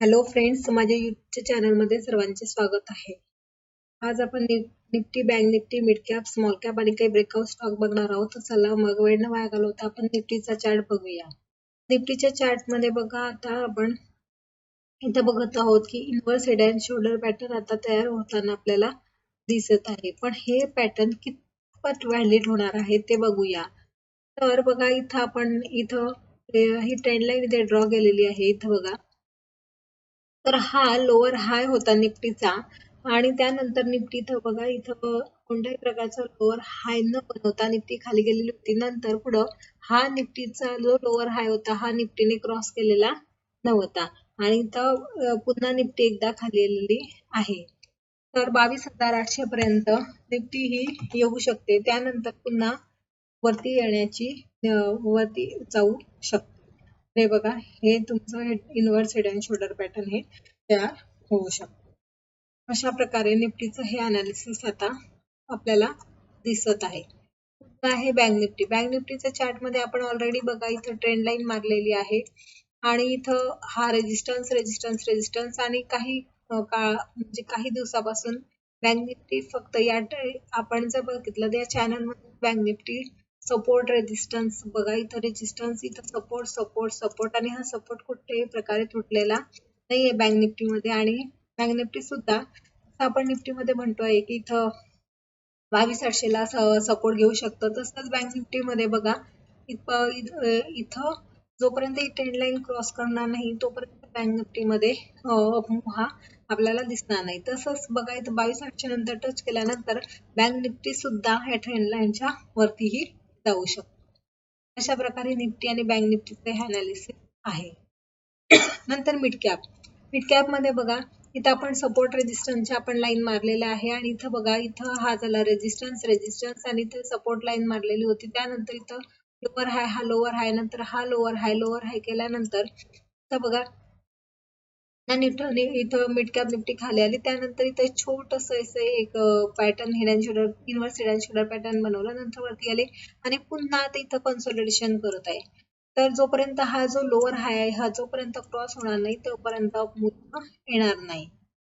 Hello friends माझ्या YouTube चॅनलमध्ये सर्वांचे स्वागत आहे. आज आपण Nifty bank Nifty mid cap small cap आणि काही ब्रेकआउट स्टॉक बघणार आहोत. तर चला मग वेळ न वाया घालवता आपण निफ्टीचा चार्ट बघूया. निफ्टीच्या चार्टमध्ये बघा आता आपण इथं बघत आहोत की inverse head and shoulder pattern आता तयार होताना आपल्याला दिसत आहे. पण हे पॅटर्न कितपत व्हॅलिड होणार आहे ते बघूया. तर बघा इथं आपण इथं ही ट्रेंड लाईन इथे ड्रॉ केलेली आहे. इथं बघा. तर हा लोअर हाय होता निफ्टीचा आणि त्यानंतर निफ्टी इथं बघा इथं कोणत्याही प्रकारचा लोअर हाय न बनवता निफ्टी खाली गेलेली होती. नंतर पुढं हा निफ्टीचा जो लोअर हाय होता हा निफ्टीने क्रॉस केलेला नव्हता. आणि इथं पुन्हा निफ्टी एकदा खाली आलेली आहे. तर बावीस हजार आठशे पर्यंत निफ्टी ही येऊ शकते. त्यानंतर पुन्हा वरती येण्याची वरती जाऊ शकते. हे बघा हे तुमचं inverse head and shoulder pattern हे तयार होऊ शकतो. अशा प्रकारे निफ्टीचं हे अनालिसिस आता आपल्याला दिसत आहे. आहे बँक निफ्टी बँक निफ्टीच्या चार्टमध्ये आपण ऑलरेडी बघा इथं ट्रेंड लाईन मारलेली आहे. आणि इथं हा रेजिस्टन्स रेजिस्टन्स रेजिस्टन्स आणि काही काळ म्हणजे काही दिवसापासून बँक निफ्टी फक्त या आपण जर बघितलं तर चॅनलमध्ये बँक निफ्टी सपोर्ट रेजिस्टन्स बघा इथं रेजिस्टन्स इथं सपोर्ट सपोर्ट सपोर्ट आणि हा सपोर्ट कुठल्याही प्रकारे तुटलेला नाहीये बँक निफ्टी मध्ये आणि बँक निफ्टी सुद्धा आपण निफ्टी मध्ये म्हणतोय की इथं बावीस आठशेला सपोर्ट घेऊ शकतो. तसंच बँक निफ्टी मध्ये बघा इथं जोपर्यंत ही ट्रेंड लाईन क्रॉस करणार नाही तोपर्यंत बँक निफ्टी मध्ये हा आपल्याला दिसणार नाही. तसंच बघा इथं बावीस आठशे नंतर टच केल्यानंतर बँक निफ्टी सुद्धा ह्या ट्रेंड लाईनच्या वरतीही जाऊ शकतो. अशा प्रकारे निफ्टी आणि बँक निफ्टीचे हे अनालिसिस आहे. नंतर मिड कॅप मिड कॅपमध्ये बघा इथं आपण सपोर्ट रेजिस्टन्सच्या आपण लाईन मारलेला आहे आणि इथं बघा इथं हा झाला रेजिस्टन्स रेजिस्टन्स आणि इथं सपोर्ट लाईन मारलेली होती. त्यानंतर इथं लोअर हाय हा लोअर हाय नंतर हा लोअर हाय लोअर हाय केल्यानंतर इथं बघा इथं मिड कॅप निफ्टी खाली आली. त्यानंतर इथं छोटस असं एक pattern head and shoulder inverse head and shoulder pattern बनवला. नंतर वरती आले आणि पुन्हा आता इथं कन्सोलिडेशन करत आहे. तर जोपर्यंत हा जो लोअर हाय आहे हा जोपर्यंत क्रॉस होणार नाही तोपर्यंत येणार नाही.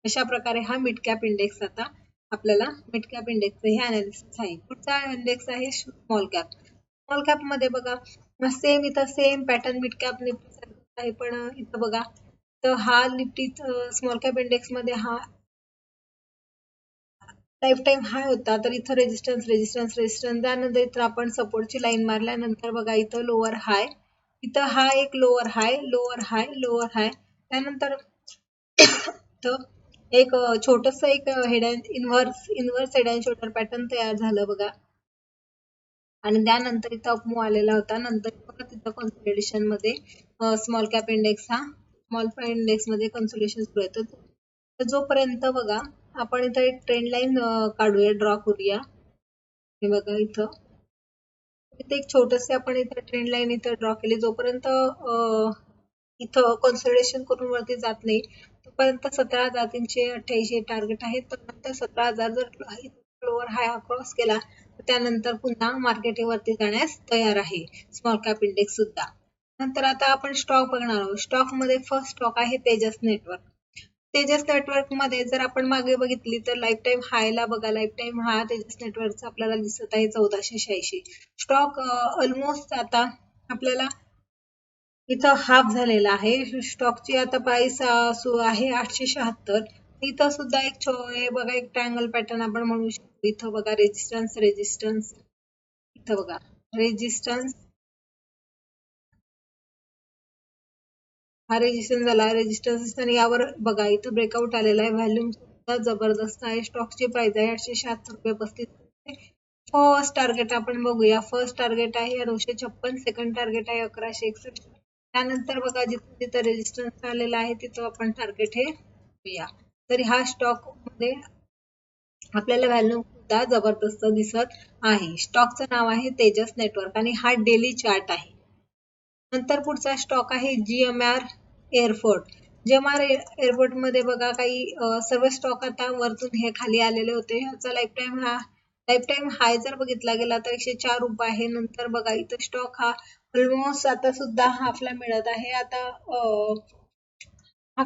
अशा प्रकारे हा मिड कॅप इंडेक्स आता आपल्याला मिड कॅप इंडेक्स हे अनालिसिस आहे. पुढचा इंडेक्स आहे स्मॉल कॅप स्मॉल कॅपमध्ये बघा सेम इथं same pattern mid cap Nifty आहे. पण इथं बघा तर हा निफ्टी स्मॉल कॅप इंडेक्समध्ये हा लाईफ टाईम हाय होता. तर इथं रेजिस्टन्स रेजिस्टन्स रेजिस्टन्स त्यानंतर इथं आपण सपोर्टची लाईन मारल्यानंतर बघा इथं लोअर हाय इथं हा एक lower high lower high lower high त्यानंतर एक छोटस एक head inverse inverse head and shoulder pattern तयार झालं बघा. आणि त्यानंतर इथं अपमूव आलेला होता. नंतर तिथं कॉन्सन्ट्रेशनमध्ये स्मॉल कॅप इंडेक्स हा स्मॉल इंडेक्समध्ये कन्सोलेशन सुरू आहे तर जोपर्यंत बघा आपण इथं एक ट्रेंड लाईन काढूया ड्रॉ करूया. हे बघा इथं. इथे एक छोटसे आपण इथं ट्रेंड लाईन इथं ड्रॉ केली. जोपर्यंत इथं कन्सोलिडेशन करून वरती जात नाही तोपर्यंत सतरा हजार तीनशे अठ्ठ्याऐंशी टार्गेट आहे. तर नंतर सतरा हजार जर लोअर हाय क्रॉस केला तर त्यानंतर पुन्हा मार्केट वरती जाण्यास तयार आहे. स्मॉल कॅप इंडेक्स सुद्धा. नंतर आता आपण स्टॉक बघणार आहोत. स्टॉकमध्ये फर्स्ट स्टॉक आहे तेजस नेटवर्क तेजस नेटवर्कमध्ये जर आपण मागे बघितली तर लाईफ टाईम हायला बघा. लाईफ टाईम हा तेजस नेटवर्कचा आपल्याला दिसत आहे चौदाशे शहाऐंशी. स्टॉक ऑलमोस्ट आता आपल्याला इथं हाफ झालेला आहे. स्टॉकची आता प्राइस आहे आठशे शहात्तर. इथं सुद्धा एक बघा एक ट्रँगल पॅटर्न आपण म्हणू शकतो. इथं बघा रेजिस्टन्स रेजिस्टन्स इथं बघा रेजिस्टन्स हा रेजिस्टन्स झाला. रेजिस्टन्स आणि यावर बघा इथं ब्रेकआउट आलेला आहे. व्हॅल्यूम सुद्धा जबरदस्त आहे. स्टॉकची प्राइस आहे आठशे शहात्तर रुपये पस्तीस फर्स्ट टार्गेट आपण बघूया. फर्स्ट टार्गेट आहे नऊशे छप्पन सेकंड टार्गेट आहे अकराशे एकसष्ट. त्यानंतर बघा जिथं तिथं रेजिस्टन्स आलेला आहे तिथं आपण टार्गेट हे बघूया. तरी हा स्टॉकमध्ये आपल्याला व्हॅल्यू सुद्धा जबरदस्त दिसत आहे. स्टॉकचं नाव आहे तेजस नेटवर्क आणि हा डेली चार्ट आहे. नंतर पुढचा स्टॉक आहे जीएमआर एअरपोर्ट जेव्हा एअरपोर्टमध्ये बघा काही सर्व स्टॉक आता वरतून हे खाली आलेले होते. ह्याचा लाईफ टाईम हा लाईफ टाईम हाय जर बघितला गेला तर एकशे चार रुपये आहे. नंतर बघा इथं स्टॉक हा ऑलमोस्ट आता सुद्धा हा मिळत आहे. आता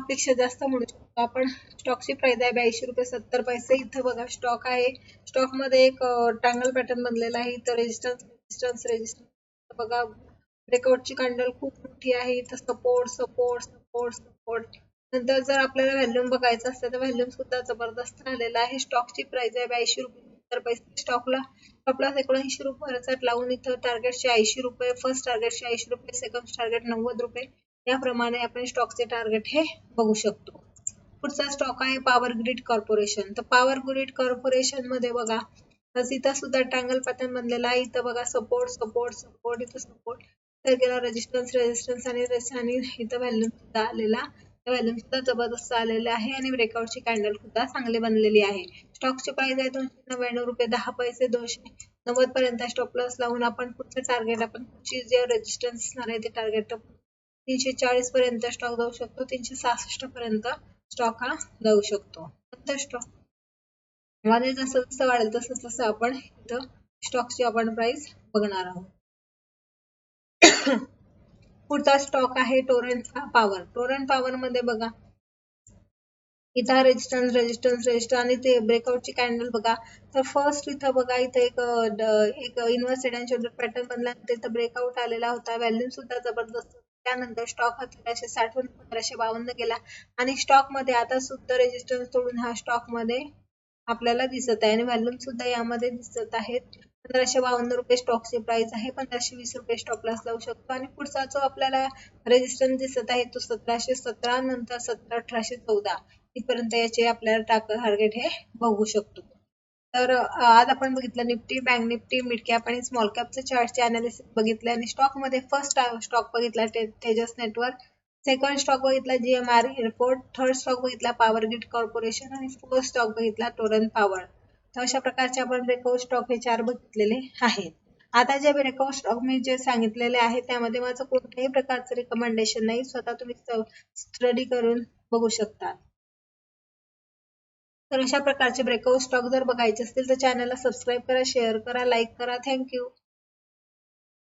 पेक्षा जास्त म्हणू शकतो आपण. स्टॉकची प्राइस आहे ब्याऐंशी रुपये सत्तर पैसे. इथं बघा स्टॉक आहे. स्टॉकमध्ये एक ट्रँगल पॅटर्न बनलेला आहे. इथं रेजिस्टन्स रेजिस्टन्स रेजिस्टन्स बघा ब्रेकआउटची कॅन्डल खूप मोठी आहे. इथं सपोर्ट सपोर्ट सपोर्ट सपोर्ट नंतर जर आपल्याला व्हॅल्यूम बघायचं असेल तर व्हॅल्यूम सुद्धा जबरदस्त आलेला आहे. स्टॉकची प्राइस आहे ब्याऐंशी रुपये. पैसे स्टॉकला आपला एकोणऐंशी रुपये लावून इथं टार्गेटचे ऐंशी रुपये फर्स्ट टार्गेटचे ऐंशी रुपये सेकंड टार्गेट नव्वद रुपये. याप्रमाणे आपण स्टॉकचे टार्गेट हे बघू शकतो. पुढचा स्टॉक आहे पॉवर ग्रीड कॉर्पोरेशन तर पॉवर ग्रीड कॉर्पोरेशनमध्ये बघा. इथं सुद्धा ट्रँगल पॅटर्न बनलेला आहे. इथं बघा सपोर्ट सपोर्ट सपोर्ट इथं सपोर्ट तर गेला रेजिस्टन्स रेजिस्टन्स आणि आणि इथं व्हॅल्यूम सुद्धा आलेला. व्हॅल्यूम सुद्धा जबरदस्त आलेले आहे आणि ब्रेकआउटची कॅन्डल सुद्धा चांगली बनलेली आहे. स्टॉकची प्राइस आहे दोनशे नव्याण्णव रुपये दहा पैसे दोनशे नव्वद पर्यंत स्टॉप लॉस लावून आपण पुढचं टार्गेट आपण पुढची जे रेजिस्टन्स असणार आहे ते टार्गेट तीनशे चाळीस पर्यंत स्टॉक जाऊ शकतो तीनशे सहासष्ट पर्यंत स्टॉक हा जाऊ शकतो. नंतर स्टॉकमध्ये जसं जसं वाढेल तसं तसं आपण इथं स्टॉकची आपण प्राइस बघणार आहोत. पुढचा स्टॉक आहे टोरंटचा पॉवर टोरंट पॉवर मध्ये बघा. इथं रेजिस्टन्स रेजिस्टन्स रेजिस्टन्स आणि ते ब्रेकआउटची कॅन्डल बघा. तर फर्स्ट इथं बघा इथं एक एक इन्व्हर्टेड अँड पॅटर्न बनला. तिथं ब्रेकआउट आलेला होता. व्हॅल्यू सुद्धा जबरदस्त त्यानंतर स्टॉक हा तेराशे साठवून पंधराशे बावन्न गेला. आणि स्टॉकमध्ये आता सुद्धा रेजिस्टन्स तोडून हा स्टॉकमध्ये आपल्याला दिसत आहे. आणि व्हॅल्यूम सुद्धा यामध्ये दिसत आहेत पंधराशे बावन्न रुपये स्टॉकची प्राइस आहे. पंधराशे वीस रुपये स्टॉप लॉस लावू शकतो. आणि पुढचा जो आपल्याला रेजिस्टन्स दिसत आहे तो सतराशे सतरा नंतर सतरा अठराशे चौदा इथपर्यंत याचे आपल्याला टाक टार्गेट हे बघू शकतो. तर आज आपण बघितलं Nifty bank Nifty mid cap आणि स्मॉल कॅपचं चार्टचे अनालिसिस बघितले आणि स्टॉकमध्ये फर्स्ट स्टॉक बघितला तेजस नेटवर्क सेकंड स्टॉक बघितला जीएमआर एअरपोर्ट थर्ड स्टॉक बघितला पॉवर ग्रिड कॉर्पोरेशन आणि फोर्थ स्टॉक बघितला टोरन पॉवर तर अशा प्रकारचे आपण ब्रेकआउट स्टॉक हे चार बघितलेले आहेत. आता जे ब्रेकआउट स्टॉक मी जे सांगितलेले आहे त्यामध्ये माझं कोणत्याही प्रकारचं रिकमेंडेशन नाही. स्वतः तुम्ही स्टडी करून बघू शकता. तर अशा प्रकारचे ब्रेकआउट स्टॉक जर बघायचे असतील तर चॅनलला सबस्क्राईब करा शेअर करा लाईक करा. थँक्यू